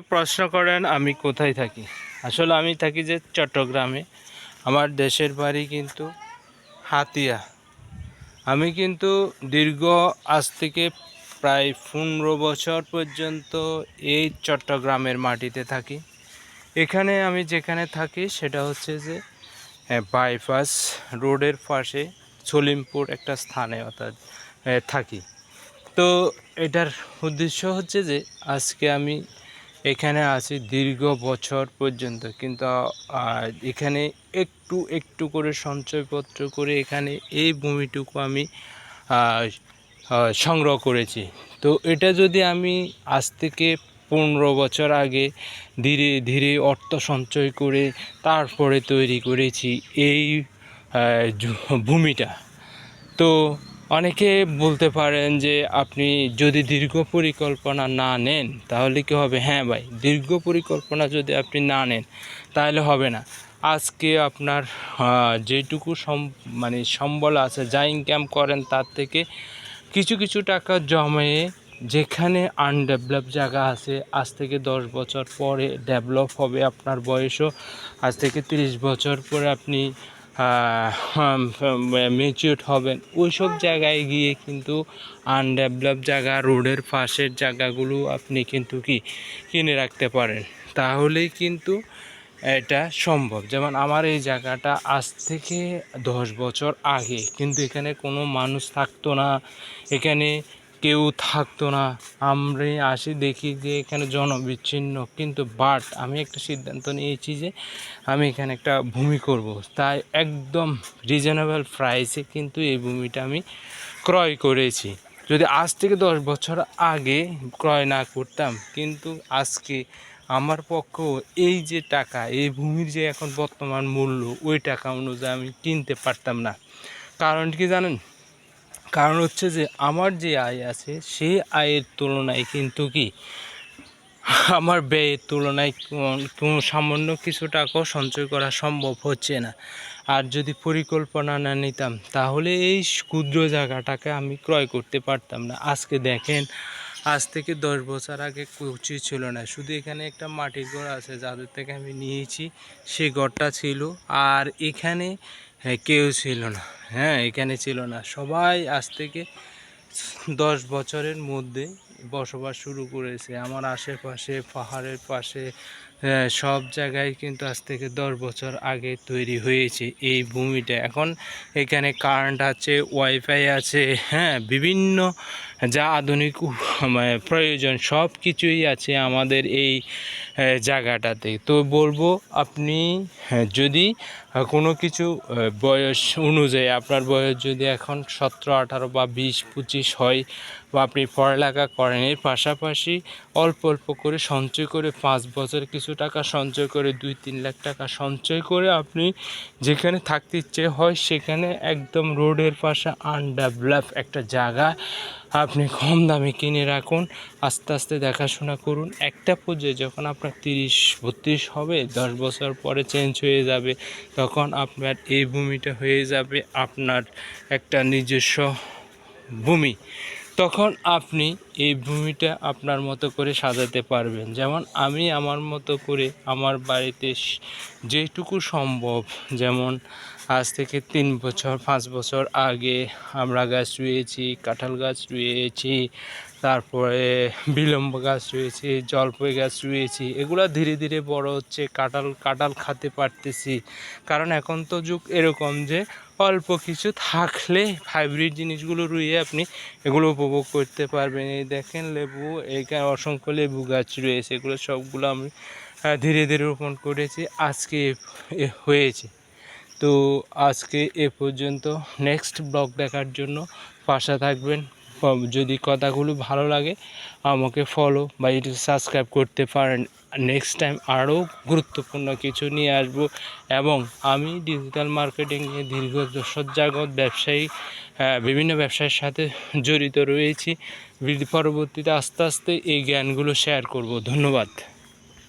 প্রশ্ন করেন, আমি কোথায় থাকি? আসলে আমি থাকি যে চট্টগ্রামে। আমার দেশের বাড়ি কিন্তু হাতিয়া। আমি কিন্তু দীর্ঘ আজ থেকে প্রায় পনেরো বছর পর্যন্ত এই চট্টগ্রামের মাটিতে থাকি। এখানে আমি যেখানে থাকি, সেটা হচ্ছে যে বাইপাস রোডের পাশে সলিমপুর একটা স্থানে অর্থাৎ থাকি। তো এটার উদ্দেশ্য হচ্ছে যে, আজকে আমি এখানে আছি দীর্ঘ বছর পর্যন্ত, কিন্তু এখানে একটু একটু করে সঞ্চয়পত্র করে এখানে এই ভূমিটুকু আমি সংগ্রহ করেছি। তো এটা যদি আমি আজ থেকে পনেরো বছর আগে ধীরে ধীরে অর্থ সঞ্চয় করে তারপরে তৈরি করেছি এই ভূমিটা। তো অনেকে বলতে পারেন যে আপনি যদি দীর্ঘ পরিকল্পনা না নেন, তাহলে কি হবে? হ্যাঁ ভাই, দীর্ঘ পরিকল্পনা যদি আপনি না নেন, তাহলে হবে না। আজকে আপনার যেটুকু সম মানে সম্বল আছে, যা ইনকাম করেন, তার থেকে কিছু কিছু টাকা জমিয়ে যেখানে আনডেভেলপ জায়গা আছে, আজ থেকে দশ বছর পরে ডেভেলপ হবে আপনার বয়সও, আজ থেকে তিরিশ বছর পরে আপনি মেচিউর হবেন। ওই সব জায়গায় গিয়ে কিন্তু আনডেভেলপ জায়গা, রোডের পাশের জায়গাগুলো আপনি কিন্তু কি কিনে রাখতে পারেন। তাহলেই কিন্তু এটা সম্ভব। যেমন আমার এই জায়গাটা আজ থেকে দশ বছর আগে, কিন্তু এখানে কোনো মানুষ থাকতো না। এখানে কেউ থাকতো না। আমরা আসি, দেখি যে এখানে জনবিচ্ছিন্ন। কিন্তু বাট আমি একটা সিদ্ধান্ত নিয়েছি যে আমি এখানে একটা ভূমি করব। তাই একদম রিজনেবল প্রাইসে কিন্তু এই ভূমিটা আমি ক্রয় করেছি। যদি আজ থেকে দশ বছর আগে ক্রয় না করতাম, কিন্তু আজকে আমার পক্ষ এই যে টাকা, এই ভূমির যে এখন বর্তমান মূল্য, ওই টাকা অনুযায়ী আমি কিনতে পারতাম না। কারণ কি জানেন? কারণ হচ্ছে যে আমার যে আয় আছে সেই আয়ের তুলনায় কিন্তু কি, আমার ব্যয়ের তুলনায় কোনো সামান্য কিছু টাকাও সঞ্চয় করা সম্ভব হচ্ছে না। আর যদি পরিকল্পনা না নিতাম, তাহলে এই ক্ষুদ্র জায়গাটাকে আমি ক্রয় করতে পারতাম না। আজকে দেখেন, আজ থেকে দশ বছর আগে কুচি ছিল না। শুধু এখানে একটা মাটির ঘর আছে, যাদের থেকে আমি নিয়েছি সেই ঘরটা ছিল। আর এখানে হ্যাঁ, কেউ ছিল না। হ্যাঁ এখানে ছিল না। সবাই আজ থেকে দশ বছরের মধ্যে বসবাস শুরু করেছে। আমার আশেপাশে পাহাড়ের পাশে সব জায়গায় কিন্তু আজ থেকে দশ বছর আগে তৈরি হয়েছে এই ভূমিটা। এখন এখানে কারেন্ট আছে ওয়াইফাই আছে হ্যাঁ বিভিন্ন যা আধুনিক মানে প্রয়োজন সব কিছুই আছে আমাদের এই জায়গাটাতে। তো বলব আপনি হ্যাঁ, যদি কোনো কিছু বয়স অনুযায়ী আপনার বয়স যদি এখন সতেরো আঠারো বা বিশ পঁচিশ হয় বা আপনি পড়ালেখা করেন, এর পাশাপাশি অল্প অল্প করে সঞ্চয় করে পাঁচ বছর কিছু টাকা সঞ্চয় করে, দুই তিন লাখ টাকা সঞ্চয় করে আপনি যেখানে থাকতে ইচ্ছে হয় সেখানে একদম রোডের পাশে আনডেভেলপ একটা জায়গা আপনি কম দামে কিনে রাখুন। আস্তে আস্তে দেখাশোনা করুন। একটা পর্যায়ে যখন আপনার তিরিশ বত্রিশ হবে, দশ বছর পরে চেঞ্জ হয়ে যাবে, তখন আপনার এই ভূমিটা হয়ে যাবে আপনার একটা নিজস্ব ভূমি। তখন আপনি এই ভূমিটা আপনার মতো করে সাজাতে পারবেন। যেমন আমি আমার মতো করে আমার বাড়িতে যেটুকু সম্ভব, যেমন আজ থেকে তিন বছর, পাঁচ বছর আগে আমরা গাছ রুয়েছি, কাঁঠাল গাছ রুয়েছি, তারপরে বিলম্ব গাছ রয়েছে, জলপাই গাছ রুয়েছি, এগুলো ধীরে ধীরে বড় হচ্ছে, কাঁঠাল কাঁঠাল খেতে পারতেছি। কারণ এখন তো যুগ এরকম যে অল্প কিছু থাকলে হাইব্রিড জিনিসগুলো রুইয়ে আপনি এগুলো উপভোগ করতে পারবেন। এই দেখেন লেবু এইখানে অসংখ্য লেবু গাছ রয়েছে, এগুলো সবগুলো আমি ধীরে ধীরে রোপণ করেছি, আজকে হয়েছে। তো আজকে এ পর্যন্ত। নেক্সট ব্লগ দেখার জন্য পাশে থাকবেন। যদি কথাগুলো ভালো লাগে, আমাকে ফলো বা ইউটিউব সাবস্ক্রাইব করতে পারেন। নেক্সট টাইম আরও গুরুত্বপূর্ণ কিছু নিয়ে আসব। এবং আমি ডিজিটাল মার্কেটিং নিয়ে দীর্ঘ সজ্জাগত ব্যবসায়ী বিভিন্ন ব্যবসার সাথে জড়িত রয়েছি। পরবর্তীতে আস্তে আস্তে এই জ্ঞানগুলো শেয়ার করব। ধন্যবাদ।